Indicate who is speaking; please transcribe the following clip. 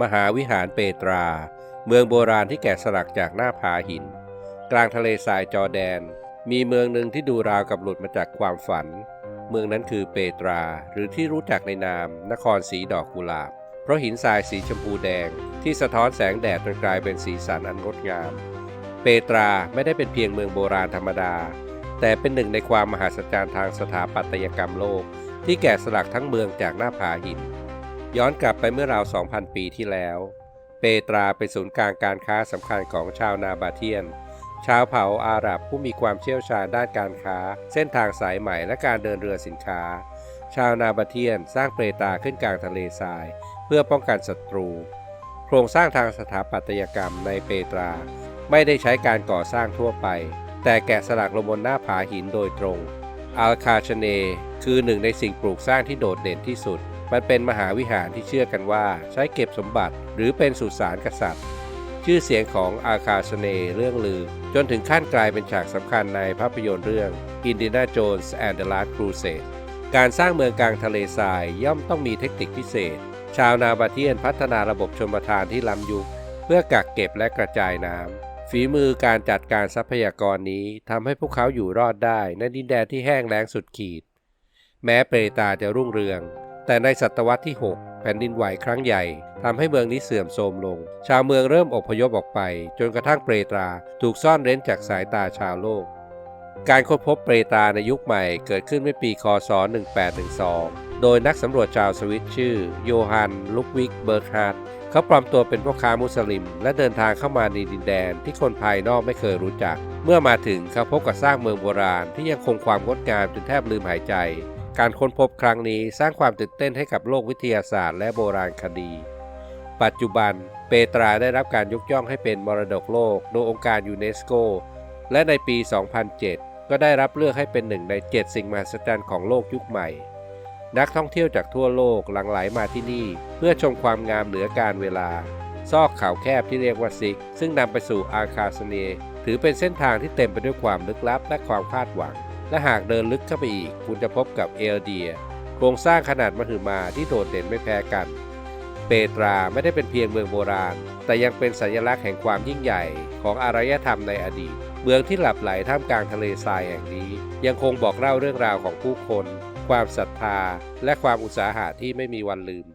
Speaker 1: มหาวิหารเปตรา เมืองโบราณที่แกะสลักจากหน้าผาหิน กลางทะเลทรายจอแดน มีเมืองหนึ่งที่ดูราวกับหลุดมาจากความฝัน เมืองนั้นคือเปตราหรือที่รู้จักในนาม นครสีดอกกุหลาบ เพราะหินทรายสีชมพูแดง ที่สะท้อนแสงแดดจนกลายเป็นสีสันอันงดงาม เปตราไม่ได้เป็นเพียงเมืองโบราณธรรมดา แต่เป็นหนึ่งในความมหัศจรรย์ทางสถาปัตยกรรมโลก ที่แกะสลักทั้งเมืองจากหน้าผาหิน ย้อนกลับไปเมื่อราว 2,000 ปีที่แล้ว เปตราเป็นศูนย์กลางการค้าสำคัญของชาวนาบาเทียน ชาวเผ่าอาหรับผู้มีความเชี่ยวชาญด้านการค้า เส้นทางสายใหม่และการเดินเรือสินค้า ชาวนาบาเทียนสร้างเปตราขึ้นกลางทะเลทราย เพื่อป้องกันศัตรู โครงสร้างทางสถาปัตยกรรมในเปตรา ไม่ได้ใช้การก่อสร้างทั่วไป แต่แกะสลักลงบนหน้าผาหินโดยตรงอัลคาชเน คือหนึ่งในสิ่งปลูกสร้างที่โดดเด่นที่สุด มันเป็นมหาวิหารที่เชื่อกันว่าใช้เก็บสมบัติหรือเป็นสุสานกษัตริย์ ชื่อเสียงของอาคาชเนเรื่องลือ จนถึงขั้นกลายเป็นฉากสำคัญในภาพยนตร์เรื่อง Indiana Jones and the Last Crusade การสร้างเมืองกลางทะเลทรายย่อมต้องมีเทคนิคพิเศษ ชาวนาบาเทียนพัฒนาระบบชนประทานที่ล้ำยุค เพื่อกักเก็บและกระจายน้ำ ฝีมือการจัดการทรัพยากรนี้ทำให้พวกเขาอยู่รอดได้ในดินแดนที่แห้งแล้งสุดขีด แม้เปตาจะรุ่งเรือง แต่ในศตวรรษที่ 6 แผ่นดินไหวครั้งใหญ่ทำให้เมืองนี้เสื่อมโทรมลง ชาวเมืองเริ่มอพยพออกไป จนกระทั่งเปตราถูกซ่อนเร้นจากสายตาชาวโลก การค้นพบเปตราในยุคใหม่เกิดขึ้นเมื่อปีคศ 1812 โดยนักสำรวจชาวสวิตชื่อ โยฮัน ลุกวิก เบิร์กฮาร์ดเขาปลอมตัวเป็นพ่อค้ามุสลิม และเดินทางเข้ามาในดินแดนที่คนภายนอกไม่เคยรู้จัก เมื่อมาถึงเขาพบกับสร้างเมืองโบราณที่ยังคงความงดงามจนแทบลืมหายใจ การค้นพบครั้งนี้สร้างความตื่นเต้นให้กับโลกวิทยาศาสตร์และโบราณคดี ปัจจุบันเปตราได้รับการยกย่องให้เป็นมรดกโลกโดยองค์การยูเนสโก และในปี 2007 ก็ได้รับเลือกให้เป็นหนึ่งใน 7 สิ่งมหัศจรรย์ของโลกยุคใหม่ นักท่องเที่ยวจากทั่วโลกหลั่งไหลมาที่นี่ เพื่อชมความงามเหนือการเวลา ซอกเขาแคบที่เรียกว่าซิก ซึ่งนำไปสู่อาคาสเนถือเป็นเส้นทางที่เต็มไปด้วยความลึกลับและความคาดหวัง และหากเดินลึกเข้าไปอีก คุณจะพบกับเอลเดีย โครงสร้างขนาดมหึมาที่โดดเด่นไม่แพ้กัน เปตราไม่ได้เป็นเพียงเมืองโบราณ แต่ยังเป็นสัญลักษณ์แห่งความยิ่งใหญ่ของอารยธรรมในอดีต เมืองที่หลับไหลท่ามกลางทะเลทรายแห่งนี้ ยังคงบอกเล่าเรื่องราวของผู้คน ความศรัทธา และความอุตสาหะที่ไม่มีวันลืม